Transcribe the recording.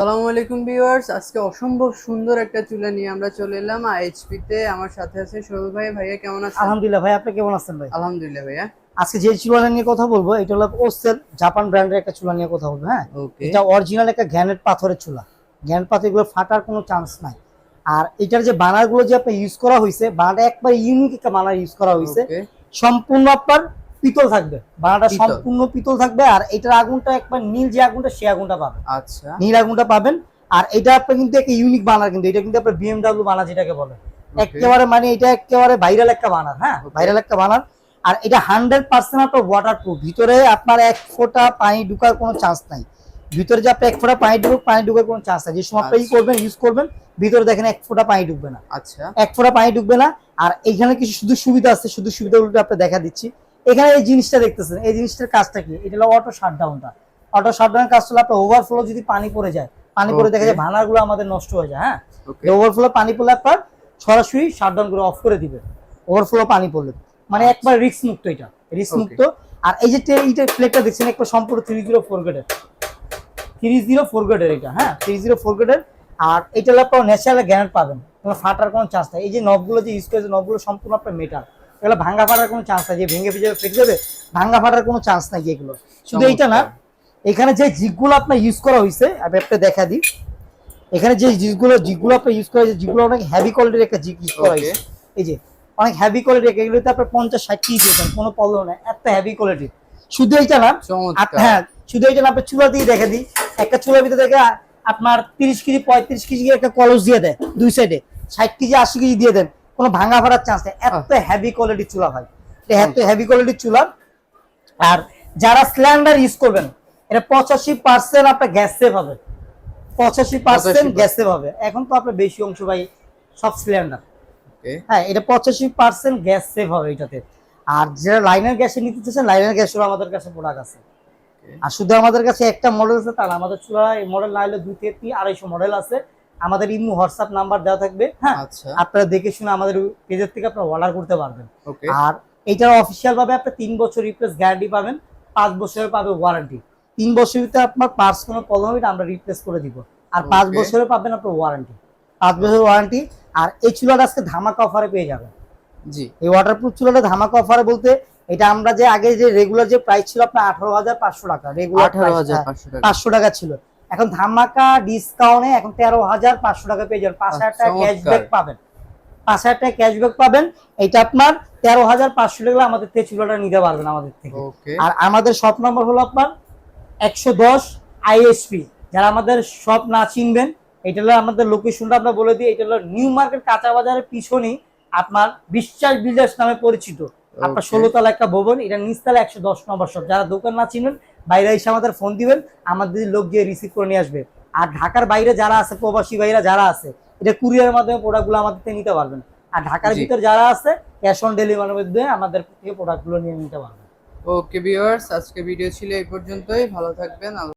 আসসালামু আলাইকুম ভিউয়ার্স। আজকে অসম্ভব সুন্দর একটা চুলা নিয়ে আমরা চলে এলাম এইচপি তে আমার সাথে আছে সৌরভ ভাই। ভাইয়া কেমন আছেন? আলহামদুলিল্লাহ ভাই আপনি কেমন আছেন ভাই? আলহামদুলিল্লাহ ভাইয়া। আজকে যে চুলাটা নিয়ে কথা বলব এটা হলো ওসেল জাপান ব্র্যান্ডের একটা চুলা নিয়ে কথা বলব হ্যাঁ? ওকে এটা অরিজিনাল একটা গ্যানেট পাথরের চুলা। গ্যানেট পাথর এগুলো ফাটার কোনো চান্স নাই। আর এটার যে বানারগুলো যে আপনার ইউজ করা হয়েছে বানাটা একবার ইউনিক একটা বানার ইউজ করা হয়েছে সম্পূর্ণ আপনার পিতল থাকবে। বানাটা সম্পূর্ণ পিতল থাকবে আর এটার আগুনটা একবার নীল যে আগুনটা সে আগুনটা পাবেন। আচ্ছা। নীল আগুনটা পাবেন। আর এটা আপনার কিন্তু একটা ইউনিক বানার কিন্তু এটা কিন্তু আপনার বিএমডাব্লিউ বানার যেটাকে বলে। একেবারে মানে এটা একেবারে ভাইরাল একটা বানার হ্যাঁ? ভাইরাল একটা বানার। আর এটা হান্ড্রেড পার্সেন্ট আপনার ওয়াটার প্রুফ ভিতরে আপনার এক ফোঁটা পানি ঢুকার কোনো চান্স নাই। ভিতরে যে আপনি এক ফোঁটা পানি ঢুকুক পানি ঢুকার কোনো চান্স নাই। যে সময় আপনি আচ্ছা। করবেন ইউজ করবেন ভিতরে দেখেন এক ফোঁটা পানি ঢুকবে না। আচ্ছা। এক ফোঁটা পানি ঢুকবে না। আর এইখানে কিছু শুধু সুবিধা আছে শুধু সুবিধাগুলো আপনি দেখা দিচ্ছি। এখানে এই জিনিসটা দেখতেছেন এই জিনিসটার কাজটা কি? এটা হলো অটো শাটডাউনটা অটো শাটডাউনের কাজটা হলো আপনার ওভারফ্লো যদি পানি পড়ে যায় পানি পড়ে দেখা যায়. ভানারগুলো আমাদের নষ্ট হয়ে যায় হ্যাঁ? ওভারফ্লো পানি পড়লে আপনার সরাসরি শাটডাউন করে অফ করে দিবে। ওভারফ্লো পানি পড়লে। মানে আচ্ছা। একবার রিস্ক মুক্ত এটা। রিস্ক মুক্ত। আর এই যে এইটা প্লেটটা দেখছেন একবার সম্পূর্ণ থ্রি জিরো ফোর গ্রেডের থ্রি জিরো ফোর গ্রেডের এটা হ্যাঁ? থ্রি জিরো ফোর গ্রেডের আর এটা হলো আপনার ন্যাচারাল গ্যানেট পাবেন। কোনো ফাটার কোনো চান্স নাই। এই যে নবগুলো যে ইউজ করেছে নবগুলো সম্পূর্ণ আপনার মেটাল এগুলো ভাঙ্গা ফাটার কোনো চান্স নাই যে ভেঙে ভেঙে ফেটে যাবে ভাঙ্গা ফাটার কোনো চান্স নাই এগুলো শুধু এইটা না এখানে যে জিগুলো আপনার ইউজ করা হয়েছে আমি একটা দেখা দিই। এখানে যে জিগুলো জিগুলো আপনার ইউজ করা হয়েছে জিগুলো অনেক হেভি কোয়ালিটির একটা জিগ ইউজ করা হয়েছে এই যে অনেক হেভি কোয়ালিটি এগুলোতে আপনার পঞ্চাশ ষাট কেজি দিয়েছেন কোনো প্রবলেম নাই এত হেভি কোয়ালিটি শুধু এইটা না হ্যাঁ শুধু এইটা না আপনার চুলা দিয়ে দেখে দিই। একটা চুলার ভিতরে দেখে আপনার তিরিশ কেজি পঁয়ত্রিশ কেজি একটা কলস দিয়ে দেয় দুই সাইডে ষাট কেজি আশি কেজি দিয়ে দেন। কোনো ভাঙা ফাড়ার চান্স নেই। এত হেভি কোয়ালিটির চুলা হয় এত হেভি কোয়ালিটির চুলা আর যারা সিলিন্ডার ইউজ করবেন এটা পঁচাশি পার্সেন্ট আপনার গ্যাস সেভ হবে। পঁচাশি পার্সেন্ট গ্যাস সেভ হবে। এখন তো আপনার বেশি অংশ ভাই সব সিলিন্ডার হ্যাঁ এটা পঁচাশি পার্সেন্ট গ্যাস সেভ হবে এটাতে। আর যারা লাইনের গ্যাসে নিতে চাচ্ছেন লাইনের গ্যাসেরও আমাদের কাছে প্রোডাক্ট আছে। আর শুধু আমাদের কাছে একটা মডেল আছে তা না আমাদের চুলায় মডেল না হলে দুই থেকে তিন আড়াইশো মডেল আছে। আমাদের ইমু হোয়াটসঅ্যাপ নাম্বার দেওয়া থাকবে হ্যাঁ? আচ্ছা। আপনারা দেখে শুনে আমাদের পেজের থেকে আপনারা অর্ডার করতে পারবেন। আর এটার অফিসিয়াল ভাবে আপনি তিন বছর রিপ্লেস গ্যারান্টি পাবেন পাঁচ বছরের পাবে ওয়ারেন্টি তিন বছরের ভিতরে আপনার পার্টস কোনো প্রবলেম হবে আমরা রিপ্লেস করে দিব। আর পাঁচ. বছরে পাবেন আপনার ওয়ারেন্টি পাঁচ বছরের ওয়ারেন্টি আর এই চুলাটা আজকে ধামাকা অফারে পেয়ে যাবেন। জি। এই ওয়াটারপ্রুফ চুলাটা ধামাকা অফারে বলতে এটা আমরা যে আগে যে রেগুলার যে প্রাইস ছিল আপনার আঠারো হাজার পাঁচশো টাকা রেগুলার আঠারো হাজার টাকা। পাঁচশো টাকা ছিল। এখন ধামাকা ডিসকাউন্টে এখন তেরো হাজার পাঁচশো টাকা পেয়ে যাবেন। পাঁচ হাজার টাকা ক্যাশব্যাক পাবেন। পাঁচ হাজার টাকা ক্যাশব্যাক পাবেন। এটা আপনার তেরো হাজার পাঁচশো টাকা আমাদের থেকে চুলাটা নিতে পারবেন আমাদের থেকে। আর আমাদের শপ নম্বর হলো আপনার একশো দশ আইএসপি যারা আমাদের শপ না চিনবেন এটা হলো আমাদের লোকেশনটা আমরা বলে দিই। এটা হলো নিউ মার্কেট কাঁচা বাজারের পিছনেই আপনার বিশ্বাস বিল্ডার্স নামে পরিচিত। আপনার. ষোলো তলা একটা ভবন এটা নিচতলা একশো দশ নম্বর শপ যারা দোকান না চিনেন বাইরে এসে আমাদের ফোন দিবেন আমাদের লোক গিয়ে রিসিভ করে নিয়ে আসবে। আর ঢাকার বাইরে যারা আছে প্রবাসী ভাইরা যারা আছে এটা কুরিয়ারের মাধ্যমে প্রোডাক্টগুলো আমাদের থেকে নিতে পারবেন। আর ঢাকার ভিতরে ভিতর যারা আছে ক্যাশ অন ডেলিভারির মধ্যে আমাদের থেকে প্রোডাক্টগুলো নিয়ে নিতে পারবেন। ওকে ভিউয়ার্স আজকে ভিডিও ছিল এই পর্যন্তই। ভালো থাকবেন